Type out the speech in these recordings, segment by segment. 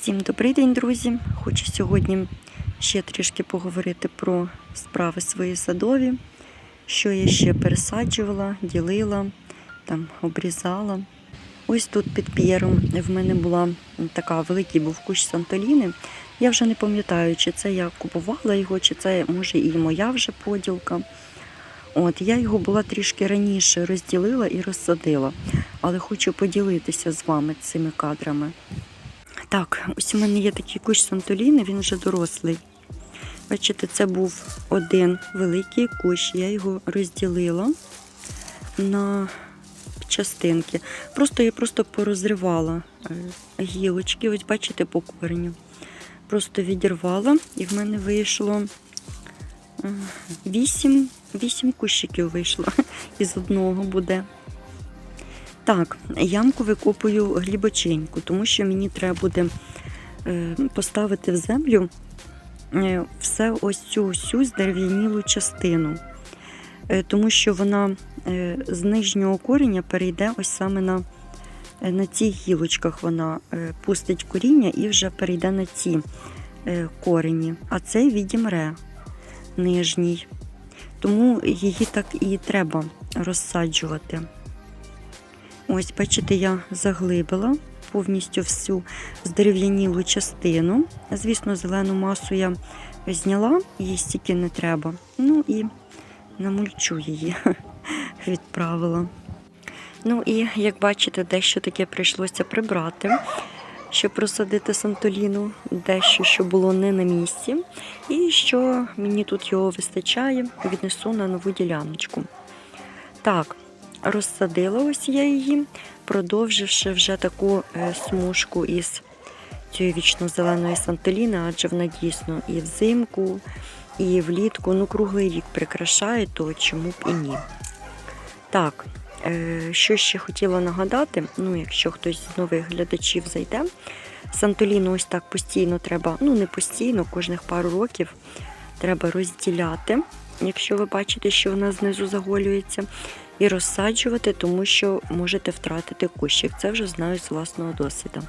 Всім добрий день, друзі! Хочу сьогодні ще трішки поговорити про справи свої садові, що я ще пересаджувала, ділила, там обрізала. Ось тут під п'єром в мене була така великий був кущ Сантоліни. Я вже не пам'ятаю, чи це я купувала його, чи це може і моя вже поділка. От я його була трішки раніше розділила і розсадила, але хочу поділитися з вами цими кадрами. Так, ось у мене є такий кущ Сантоліни, він вже дорослий. Бачите, це був один великий кущ. Я його розділила на частинки. Просто я просто порозривала е, гілочки, ось бачите, по кореню. Просто відірвала, і в мене вийшло е, вісім, вісім кущиків вийшло. Із одного буде. Так, ямку викопую глибоченьку, тому що мені треба буде е, поставити в землю е, все ось цю всю здерев'янілу частину, Е, тому що вона з нижнього коріння перейде ось саме на, на цих гілочках. Вона пустить коріння і вже перейде на ці корені, а цей відімре нижній. Тому її так і треба розсаджувати. Ось, бачите, я заглибила повністю всю здерев'янілу частину. Звісно, зелену масу я зняла, їй стільки не треба. Ну і намульчу її відправила. Ну і як бачите, дещо таке прийшлося прибрати, щоб розсадити Сантоліну, дещо, що було не на місці. І що мені тут його вистачає, віднесу на нову діляночку. Так, розсадила ось я її, продовживши вже таку е, смужку із цієї вічно-зеленої сантоліни, адже вона дійсно і взимку, і влітку, ну, круглий рік прикрашає, то чому б і ні. Так, е, що ще хотіла нагадати, ну, якщо хтось з нових глядачів зайде, Сантоліну ось так постійно треба, ну не постійно, кожних пару років треба розділяти, якщо ви бачите, що вона знизу заголюється, і розсаджувати, тому що можете втратити кущик. Це вже знаю з власного досвіду.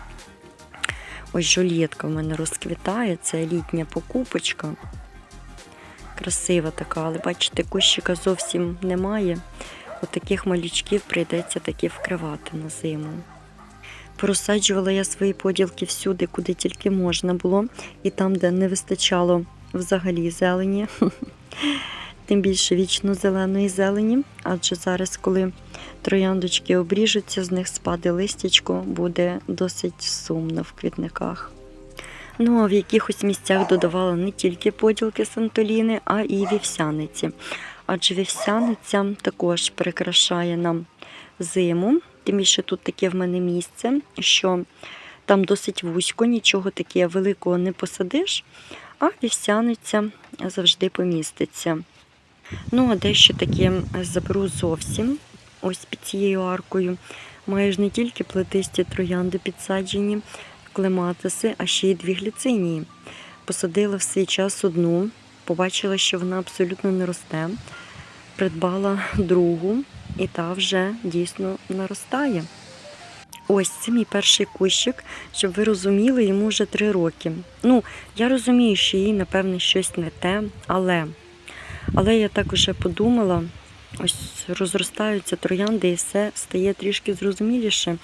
Ось жолєтка в мене розквітає, це літня покупочка. Красива така, але бачите, кущика зовсім немає. От малючків прийдеться таки вкривати на зиму. Порозсаджувала я свої поділки всюди, куди тільки можна було, і там, де не вистачало взагалі зелені, тим більше вічно зеленої зелені. Адже зараз, коли трояндочки обріжуться, з них спаде листячко, буде досить сумно в квітниках. Ну а в якихось місцях додавала не тільки поділки сантоліни, а і вівсяниці. Адже вівсяниця також прикрашає нам зиму. Тим більше тут таке в мене місце, що там досить вузько, нічого таке великого не посадиш, а вівсяниця завжди поміститься. Ну, а дещо таке заберу зовсім. Ось під цією аркою. Маю ж не тільки плетисті троянди підсаджені, клематиси, а ще й дві гліцинії. Посадила в свій час одну, побачила, що вона абсолютно не росте. Придбала другу, і та вже дійсно наростає. Ось це мій перший кущик, щоб ви розуміли, йому вже три роки. Ну, я розумію, що їй, напевне, щось не те, але, але я так вже подумала, ось розростаються троянди і все стає трішки зрозуміліше.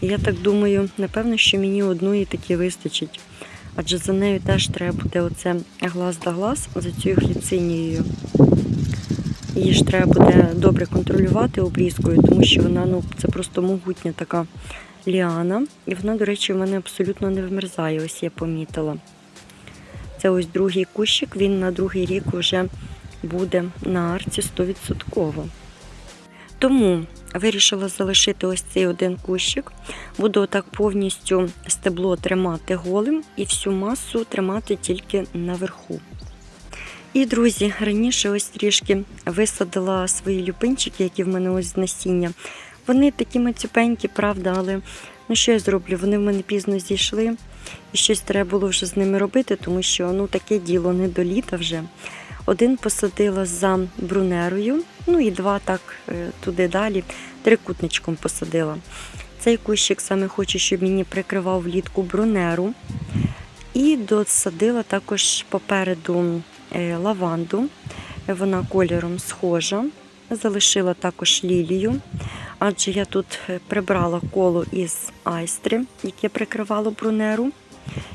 І я так думаю, напевно, що мені одної таки вистачить. Адже за нею теж треба буде оце глаз да глаз за цією гліцинією. Її ж треба буде добре контролювати обрізкою, тому що вона ну, це просто могутня така ліана. І вона, до речі, в мене абсолютно не вмерзає, ось я помітила. Це ось другий кущик, він на другий рік вже буде на арці 100%. Тому вирішила залишити ось цей один кущик. Буду отак повністю стебло тримати голим і всю масу тримати тільки наверху. І, друзі, раніше ось трішки висадила свої люпинчики, які в мене ось з насіння. Вони такі мацюпенькі, правда, але ну що я зроблю? Вони в мене пізно зійшли, і щось треба було вже з ними робити, тому що ну таке діло не до літа вже. Один посадила за брунерою, ну і два так е, туди далі, трикутничком посадила. Цей кущик саме хочу, щоб мені прикривав влітку брунеру. І досадила також попереду е, лаванду. Вона кольором схожа. Залишила також лілію, адже я тут е, прибрала коло із айстри, яке прикривало брунеру.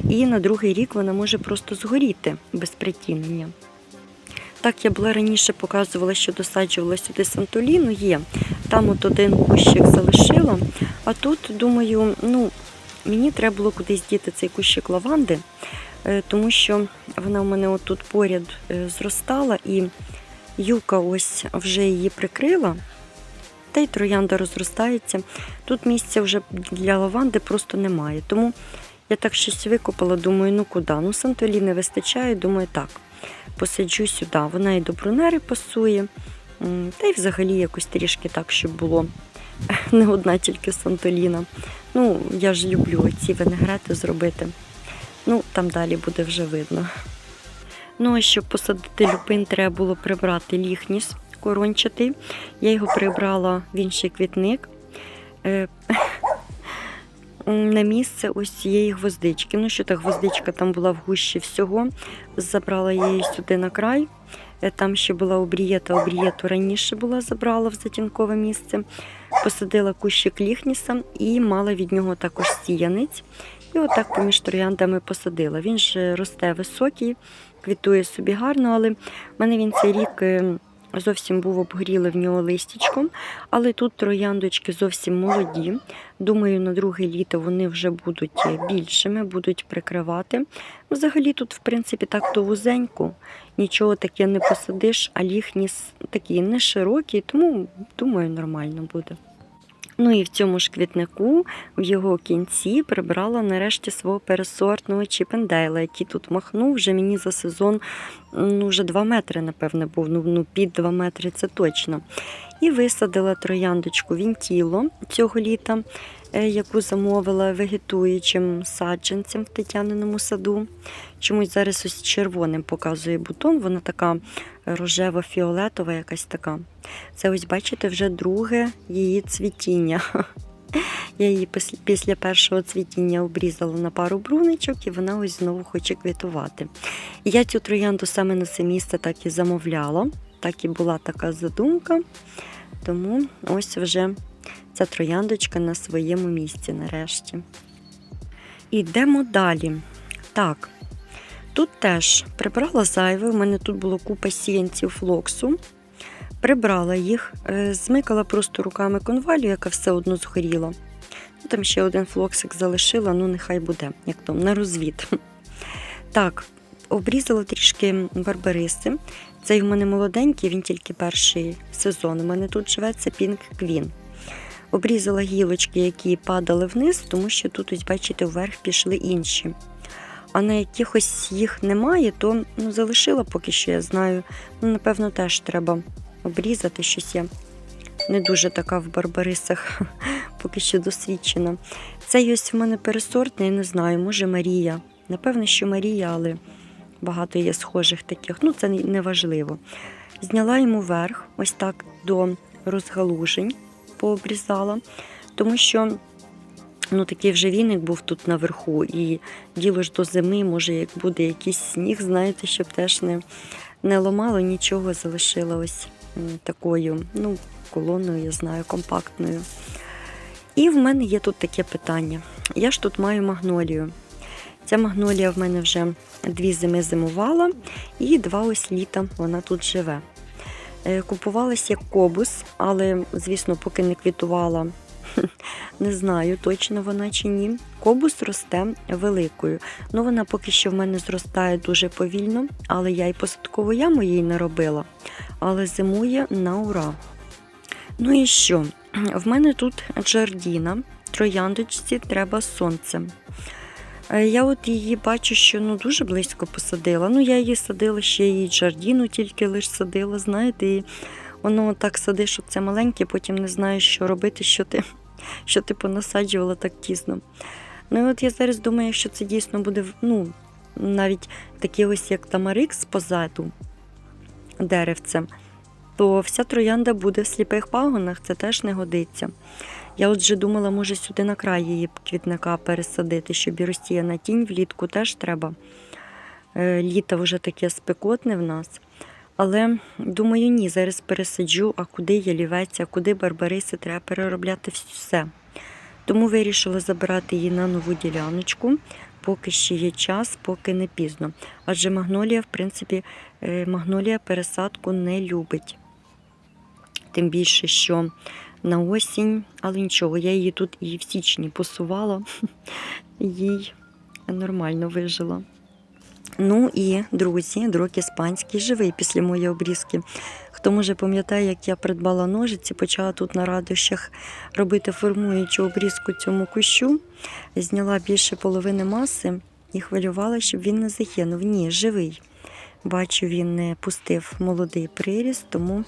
І на другий рік вона може просто згоріти без притінення. Так, я була раніше показувала, що досаджувала сюди сантоліну, є. Там от один кущик залишила, а тут, думаю, ну, мені треба було кудись діти цей кущик лаванди, е, тому що вона в мене отут поряд е, зростала і юка ось вже її прикрила, та й троянда розростається. Тут місця вже для лаванди просто немає. Тому я так щось викопала, думаю, ну куди? Ну, сантоліни вистачає, думаю, так, посаджу сюди. Вона і до брунери пасує, та й взагалі якось трішки так, щоб було не одна тільки сантоліна. Ну, я ж люблю ці винегрети зробити. Ну, там далі буде вже видно. Ну, а щоб посадити люпин, треба було прибрати ліхніс корончатий. Я його прибрала в інший квітник. Е, на місце ось цієї гвоздички. Ну, що та гвоздичка там була в гущі всього. Забрала її сюди на край. Е, Там ще була обрієта, обрієту раніше була, забрала в затінкове місце. Посадила кущик ліхніса і мала від нього також сіянець. І отак поміж трояндами посадила. Він ж росте високий, квітує собі гарно, але в мене він цей рік е, зовсім був обгріли в нього листічком, Але тут трояндочки зовсім молоді. Думаю, на друге літо вони вже будуть більшими, будуть прикривати. Взагалі тут, в принципі, так то вузенько, нічого таке не посадиш, а ліхніс такий не широкий, тому думаю, нормально буде. Ну і в цьому ж квітнику в його кінці прибрала нарешті свого пересортного чіпендейла, який тут махнув вже мені за сезон ну, вже 2 метри, напевне, був. Ну, ну під 2 метри це точно. І висадила трояндочку вінтіло цього літа, яку замовила вегетуючим саджанцем в Тетяниному саду. Чомусь зараз ось червоним показує бутон, вона така рожево-фіолетова, якась така. Це ось, бачите, вже друге її цвітіння. Я її після, першого цвітіння обрізала на пару бруничок, і вона ось знову хоче квітувати. Я цю троянду саме на це місце так і замовляла. Так і була така задумка. Тому ось вже ця трояндочка на своєму місці нарешті. Ідемо далі. Так, тут теж прибрала зайве. У мене тут було купа сіянців флоксу. Прибрала їх, е, змикала просто руками конвалію, яка все одно згоріла. Ну, Там ще один флоксик залишила, ну нехай буде, як там, на розвід. Так, обрізала трішки барбариси. Цей в мене молоденький, він тільки перший сезон. У мене тут живе це Pink Queen. Обрізала гілочки, які падали вниз, тому що тут, ось, бачите, вверх пішли інші. А на якихось їх немає, то ну, залишила поки що, я знаю. Ну, напевно, теж треба обрізати щось я. Не дуже така в барбарисах, поки що досвідчена. Цей ось в мене пересортний, не знаю, може Марія. Напевно, що Марія, але багато є схожих таких. Ну, це не важливо. Зняла йому верх, ось так до розгалужень пообрізала, тому що ну, такий вже віник був тут наверху, і діло ж до зими, може, як буде якийсь сніг, знаєте, щоб теж не, не ламало нічого, залишила ось такою, ну, колоною, я знаю, компактною. І в мене є тут таке питання. Я ж тут маю магнолію. Ця магнолія в мене вже дві зими зимувала, і два ось літа вона тут живе. Е, Купувалась як кобус, але, звісно, поки не квітувала, не знаю, точно вона чи ні. Кобус росте великою. Ну, вона поки що в мене зростає дуже повільно, але я й посадкову яму їй не робила, але зимує на ура. Ну і що? В мене тут джардіна, трояндочці треба сонце. Е, Я от її бачу, що ну дуже близько посадила. Ну, я її садила ще її джардіну, тільки лише садила, знаєте, і воно так садиш, що це маленьке, потім не знаєш, що робити, що ти, що ти понасаджувала так тісно. Ну і от я зараз думаю, якщо це дійсно буде ну, навіть такі ось як тамарикс позаду деревцем, то вся троянда буде в сліпих пагонах, це теж не годиться. Я от вже думала, може сюди на край її квітника пересадити, щоб і ростіє на тінь влітку теж треба. Е, Літо вже таке спекотне в нас. Але думаю, ні, зараз пересаджу, а куди ялівець, а куди барбариси, треба переробляти все. Тому вирішила забирати її на нову діляночку, поки ще є час, поки не пізно. Адже магнолія, в принципі, е, магнолія пересадку не любить. Тим більше, що на осінь, але нічого, я її тут і в січні посувала, їй нормально вижила. Ну і друзі, дрок іспанський живий після моєї обрізки. Хто може пам'ятає, як я придбала ножиці, почала тут на радощах робити формуючу обрізку цьому кущу, зняла більше половини маси і хвилювала, щоб він не загинув. Ні, живий. Бачу, він не пустив молодий приріст, тому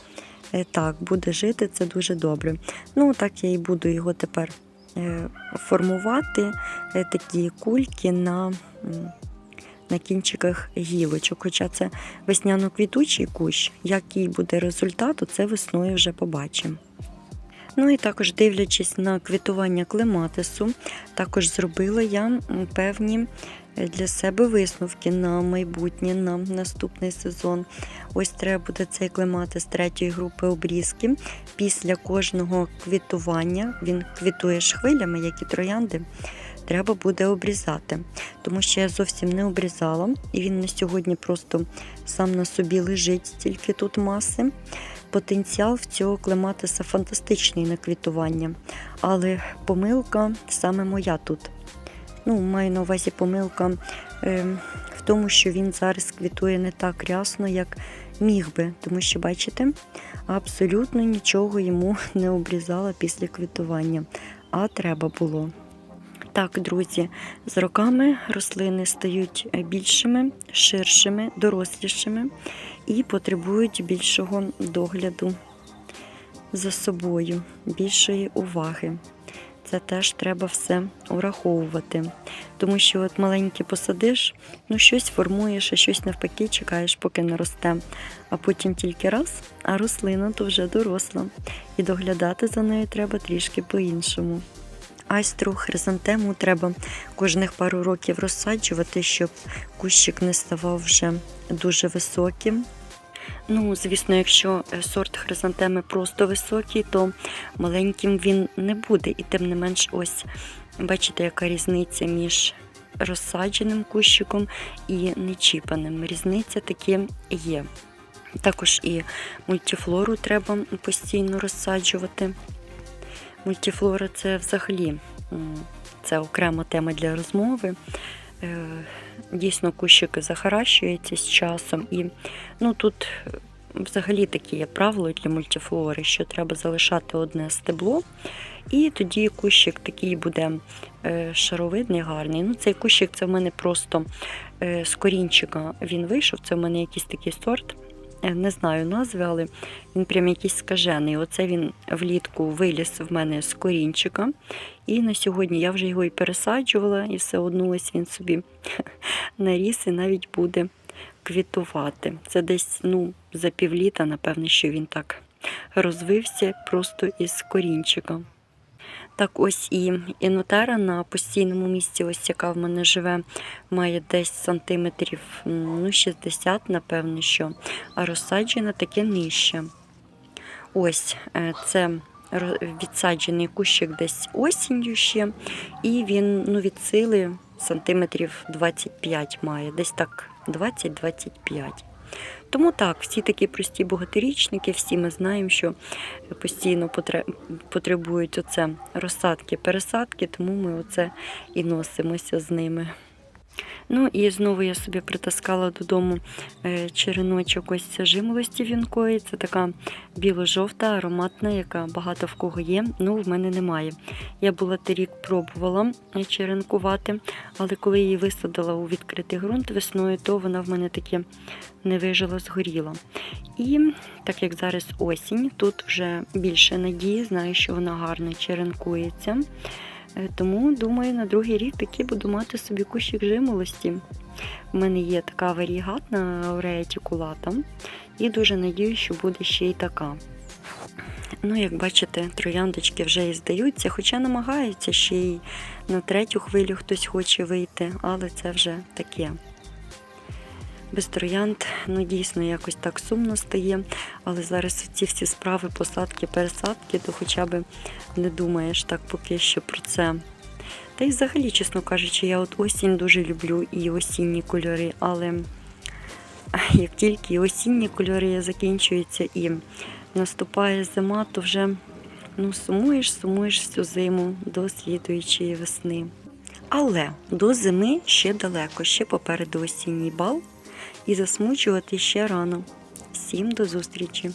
так, буде жити, це дуже добре. Ну, так я і буду його тепер е, формувати, е, такі кульки на. на кінчиках гілочок. Хоча це весняно-квітучий кущ. Який буде результат, це весною вже побачимо. Ну і також дивлячись на квітування клематису, також зробила я певні для себе висновки на майбутнє, на наступний сезон. Ось треба буде цей клематис третьої групи обрізки. Після кожного квітування він квітує ж хвилями, як і троянди. Треба буде обрізати, тому що я зовсім не обрізала, і він на сьогодні просто сам на собі лежить, тільки тут маси. Потенціал в цього клематиса фантастичний на квітування, але помилка саме моя тут. Ну, маю на увазі помилка е, в тому, що він зараз квітує не так рясно, як міг би, тому що, бачите, абсолютно нічого йому не обрізала після квітування, а треба було. Так, друзі, з роками рослини стають більшими, ширшими, дорослішими і потребують більшого догляду за собою, більшої уваги. Це теж треба все враховувати. Тому що от маленьке посадиш, ну щось формуєш, а щось навпаки чекаєш, поки не росте. А потім тільки раз, а рослина то вже доросла. І доглядати за нею треба трішки по-іншому. Айстру хризантему треба кожних пару років розсаджувати, щоб кущик не ставав вже дуже високим. Ну, звісно, якщо е, сорт хризантеми просто високий, то маленьким він не буде. І тим не менш, ось бачите, яка різниця між розсадженим кущиком і нечіпаним. Різниця таки є. Також і мультифлору треба постійно розсаджувати. Мультифлора це взагалі це окрема тема для розмови. Дійсно, кущики захаращуються з часом. І ну, тут е, взагалі такі є правило для мультифлори, що треба залишати одне стебло, і тоді кущик такий буде е, шаровидний, гарний. Ну, Цей кущик це в мене просто е, з корінчика він вийшов. Це в мене якийсь такий сорт. Е, Не знаю назви, але він прям якийсь скажений. Оце він влітку виліз в мене з корінчика. І на сьогодні я вже його і пересаджувала, і все одно ось він собі наріс і навіть буде квітувати. Це десь ну, за півліта, напевне, що він так розвився просто із корінчика. Так, ось і інотера на постійному місці, ось яка в мене живе, має десь сантиметрів ну, 60, напевне, що, а розсаджена таке нижче. Ось е, це відсаджений кущик десь осінню ще, і він ну, від сили сантиметрів 25 має, десь так 20-25. Тому так, всі такі прості богатирічники, всі ми знаємо, що постійно потре- потребують оце розсадки, пересадки, тому ми оце і носимося з ними. Ну і знову я собі притаскала додому е, череночок ось ця жимолості вінкої. Це така біло-жовта, ароматна, яка багато в кого є. Ну, в мене немає. Я була торік пробувала е, черенкувати, але коли її висадила у відкритий ґрунт весною, то вона в мене таки не вижила, згоріла. І так як зараз осінь, тут вже більше надії, знаю, що вона гарно черенкується. Е, Тому думаю, на другий рік таки буду мати собі кущик жимолості. У мене є така варігатна ретикулата, і дуже надію, що буде ще й така. Ну, як бачите, трояндочки вже і здаються, хоча намагаються ще й на третю хвилю хтось хоче вийти, але це вже таке. Без троянд, ну дійсно якось так сумно стає, але зараз ці всі справи, посадки, пересадки, то хоча б не думаєш так поки що про це. Та й взагалі, чесно кажучи, я от осінь дуже люблю і осінні кольори, але як тільки осінні кольори закінчуються і наступає зима, то вже ну, сумуєш, сумуєш всю зиму до слідуючої весни. Але до зими ще далеко, ще попереду осінній бал, і засмучувати ще рано. Всім до зустрічі!